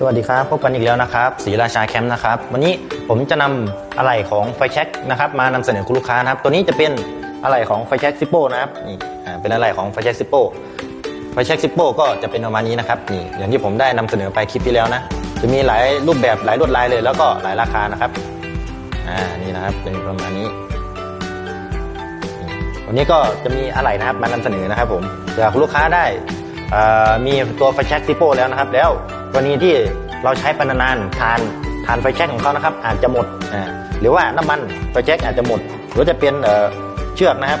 สวัสดีครับพบกันอีกแล้วนะครับศรีราชาแคมป์นะครับ วันนี้ผมจะนำอะไหล่ของไฟแช็กนะครับมานำเสนอคุณลูกค้านะครับ ตัวนี้จะเป็นอะไหล่ของไฟแช็กซิปโป้นะครับนี่อ่าเป็นอะไหล่ของไฟแช็กซิปโป้ไฟแช็กซิปโป้ก็จะเป็นประมาณนี้นะครับนี่อย่างที่ผมได้นำเสนอไปคลิปที่แล้วนะจะมีหลายรูปแบบหลายลวดลายเลย แล้วก็หลายราคานะครับอ่านี่นะครับเป็นประมาณนี้วันนี้ก็จะมีอะไหล่นะครับมานำเสนอนะครับผมเผื่อคุณลูกค้าได้มีตัวไฟแช็กซิโป้แล้วนะครับแล้ว กรณีที่เราใช้ไปนานๆทานทานไฟแช็กของเขานะครับอาจจะหมดหรือว่าน้ำมันไฟแช็กอาจจะหมด หรือจะเป็นเชือกนะครับ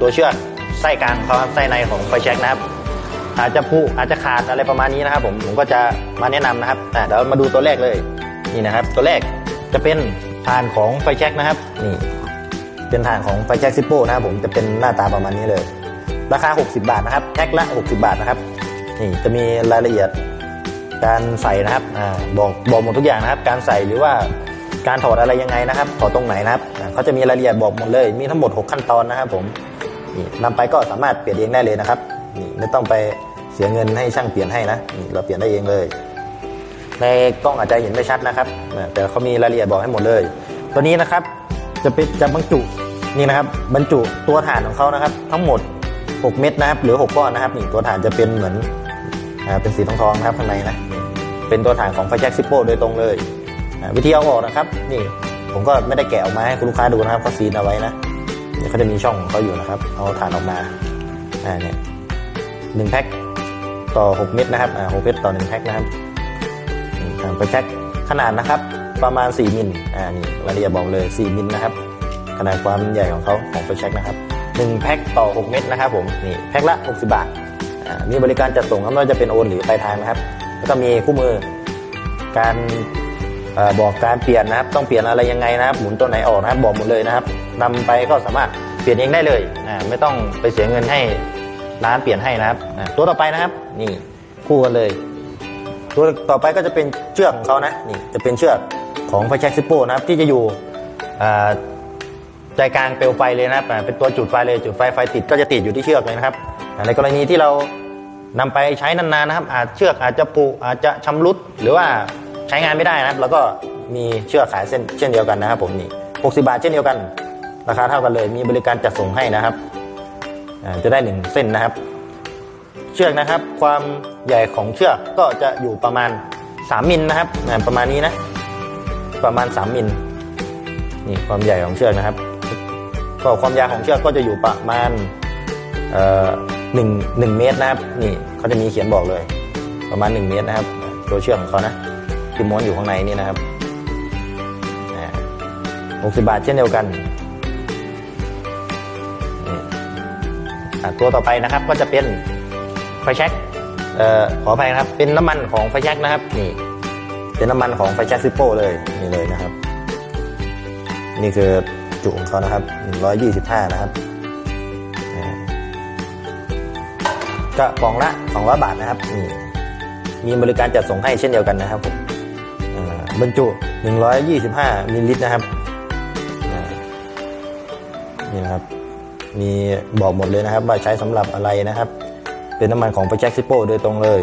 ตัวเชือกไส้กลางเขาไส้ในของไฟแช็กนะครับ อาจจะพุอาจจะขาดอะไรประมาณนี้นะครับ ผมผมก็จะมาแนะนำนะครับอ่เดี๋ยวมาดูตัวแรกเลยนี่นะครับ ตัวแรกจะเป็นทานของไฟแช็กนะครับนี่เป็นฐานของไฟแช็กซิปโป้นะครับผมจะเป็นหน้าตาประมาณนี้เลย ราคา 60 บาทนะครับแพ็คละ 60 บาทนะครับนี่จะมีรายละเอียด การใส่นะครับอบอกบอกหมดทุกอย่างนะครับ การใส่หรือว่าการถอดอะไรยังไงนะครับ ถอดตรงไหนนะครับเขาจะมีรายละเอียดบอกหมดเลย มีทั้งหมด 6 ขั้นตอนนะครับ ผมนี่นำไปก็สามารถเปลี่ยนเองได้เลยนะครับนี่ไม่ต้องไปเสียเงินให้ช่างเปลี่ยนให้นะนี่เราเปลี่ยนได้เองเลย ในกล้องอาจจะเห็นไม่ชัดนะครับ แต่เขามีรายละเอียดบอกให้หมดเลย ตัวนี้นะครับจะเป็นจะบรรจุนี่นะครับ บรรจุตัวฐานของเขานะครับ ทั้งหมด 6 เม็ดนะครับ หรือ 6 ก้อนนะครับนี่ตัวฐานจะเป็นเหมือนเป็นสีทองๆนะครับข้างในนะ เป็นตัวฐานของไฟแจ็คซิปโป้โดยตรงเลยวิธีเอาออกนะครับ นี่ผมก็ไม่ได้แกะออกมาให้คุณลูกค้าดูนะครับเขาซีนเอาไว้นะเดี๋ยวเขาจะมีช่องของเขาอยู่นะครับ เอาฐานออกมาอ่าเนี่ยหนึ่งแพ็คต่อ 6 เม็ดนะครับอ่าหกเม็ดต่อหนึ่งแพ็คนะครับทางไปแช็คขนาดนะครับประมาณ 4 มิลอ่านี่รายละเอียดบอกเลย 4 มิลนะครับ ขนาดความใหญ่ของเขาของไฟแช็คนะครับ1แพ็คต่อ 6 เม็ดนะครับผมนี่แพ็คละ 60 บาทอ่ามีบริการจัดส่งครับไม่ว่าจะเป็นโอนหรือปลายทางนะครับ แล้วก็มีคู่มือ การอบอกการเปลี่ยนนะครับ ต้องเปลี่ยนอะไรยังไงนะครับ หมุนตัวไหนออกนะครับ บอกหมดเลยนะครับนำไปก็สามารถเปลี่ยนเองได้เลยไม่ต้องไปเสียเงินให้ร้านเปลี่ยนให้นะครับ ตัวต่อไปนะครับ นี่คู่กันเลย ตัวต่อไปก็จะเป็นเชือกของเขานะนี่จะเป็นเชือกของไฟแช็กซิปโป้นะครับที่จะอยู่ใจกลางเปลวไฟเลยนะครับเป็นตัวจุดไฟเลยจุดไฟไฟติดก็จะติดอยู่ที่เชือกเลยนะครับในกรณีที่เรา นำไปใช้นานๆนะครับ อาจเชือกอาจจะปุอาจจะชำรุด หรือว่าใช้งานไม่ได้นะครับ แล้วก็มีเชือกขายเส้นเช่นเดียวกันนะครับ ผมนี่60 บาทเช่นเดียวกัน ราคาเท่ากันเลย มีบริการจัดส่งให้นะครับจะได้หนึ่งเส้นนะครับ เชือกนะครับ ความใหญ่ของเชือกก็จะอยู่ประมาณ 3มิลนะครับประมาณนี้นะ ประมาณ 3มิลนี่ความใหญ่ของเชือกนะครับ ก็ความยาวของเชือกก็จะอยู่ประมาณ เอ่อหนึ่งหนึ่งเมตรนะครับนี่เขาจะมีเขียนบอกเลย ประมาณ 1 เมตรนะครับ ตัวเชือกของเขานะที่ม้วนอยู่ข้างในนี่นะครับหกสิบาทเช่นเดียวกันตัวต่อไปนะครับก็จะเป็นไฟแช็กออขออภัยนะครับ เป็นน้ำมันของไฟแช็กนะครับนี่ เป็นน้ำมันของไฟแช็กซิปโป้เลยนี่เลยนะครับ นี่คือจุของเขานะครับ125 นะครับ ก็กล่องละ 200 บาทนะครับมีบริการจัดส่งให้เช่นเดียวกันนะครับผมบรรจุ 125มิลลิลิตรนะครับนี่นะครับ มีบอกหมดเลยนะครับ ว่าใช้สำหรับอะไรนะครับ เป็นน้ำมันของไฟแช็กซิปโป้โดยตรงเลย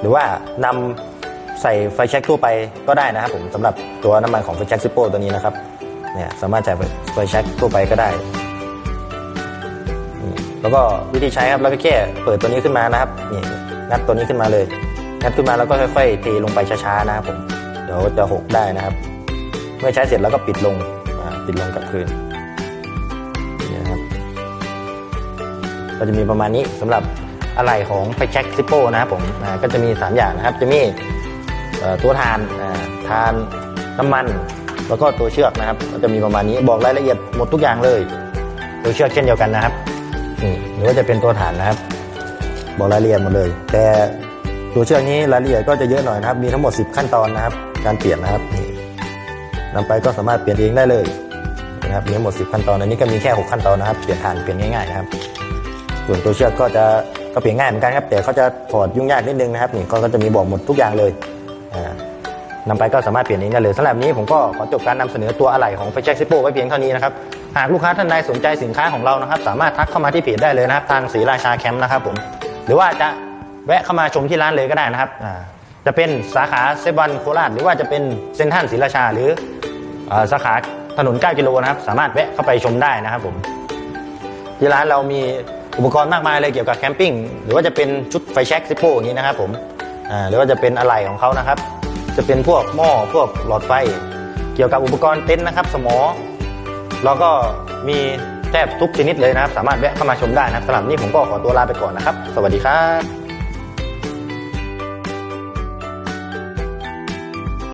หรือว่านำใส่ไฟแช็กทั่วไปก็ได้นะครับผมสำหรับตัวน้ำมันของไฟแช็กซิปโป้ตัวนี้นะครับเนี่ยสามารถใส่ไฟแช็กทั่วไปก็ได้ แล้วก็วิธีใช้ครับเราก็แค่เปิดตัวนี้ขึ้นมานะครับนี่งัดตัวนี้ขึ้นมาเลยงัดขึ้นมาแล้วก็ค่อยๆเทลงไปช้าๆนะครับผมเดี๋ยวจะหกได้นะครับ เมื่อใช้เสร็จแล้วก็ปิดลงปิดลงกลับคืนนี่นะครับก็จะมีประมาณนี้สำหรับอะไหล่ของไฟแช็กซิปโป้นะครับผมก็จะมี 3 อย่างนะครับจะมีตัวทานทานน้ำมัน แล้วก็ตัวเชือกนะครับ ก็จะมีประมาณนี้บอกรายละเอียดหมดทุกอย่างเลย ตัวเชือกเช่นเดียวกันนะครับ นี่หรือว่าจะเป็นตัวฐานนะครับ บอกรายละเอียดหมดเลย แต่ตัวเชือกนี้รายละเอียดก็จะเยอะหน่อยนะครับ มีทั้งหมด 10 ขั้นตอนนะครับ การเปลี่ยนนะครับนี่นำไปก็สามารถเปลี่ยนเองได้เลยนะครับมีทั้งหมด 10 ขั้นตอนอันนี้ก็มีแค่ 6 ขั้นตอนนะครับ เปลี่ยนฐานเปลี่ยนง่ายๆนะครับ ส่วนตัวเชือกก็จะก็เปลี่ยนง่ายเหมือนกันครับ แต่เขาจะถอดยุ่งยากนิดนึงนะครับนี่ก็จะมีบอกหมดทุกอย่างเลยอ่านำไปก็สามารถเปลี่ยนเองได้เลยสำหรับนี้ผมก็ขอจบการนำเสนอตัวอะไหล่ของไฟแช็กซิโป้ไว้เพียงเท่านี้นะครับ หากลูกค้าท่านใดสนใจสินค้าของเรานะครับ สามารถทักเข้ามาที่เพจได้เลยนะครับ ทางศรีราชาแคมป์นะครับผมหรือว่าจะแวะเข้ามาชมที่ร้านเลยก็ได้นะครับจะเป็นสาขาเซบันโคราชหรือว่าจะเป็นเซนทันศรีราชาหรือสาขาถนน 9 กิโลนะครับ สามารถแวะเข้าไปชมได้นะครับผมที่ร้านเรามีอุปกรณ์มากมายเลยเกี่ยวกับแคมปิ้งหรือว่าจะเป็นชุดไฟแช็กซิโป้อย่างนี้นะครับผมหรือว่าจะเป็นอะไหล่ของเขานะครับ จะเป็นพวกหม้อพวกหลอดไฟ เกี่ยวกับอุปกรณ์เต็นท์นะครับ สมอ แล้วก็มีแทบทุกชนิดเลยนะครับ สามารถแวะเข้ามาชมได้นะครับสำหรับนนี้ผมก็ขอตัวลาไปก่อนนะครับ สวัสดีครับ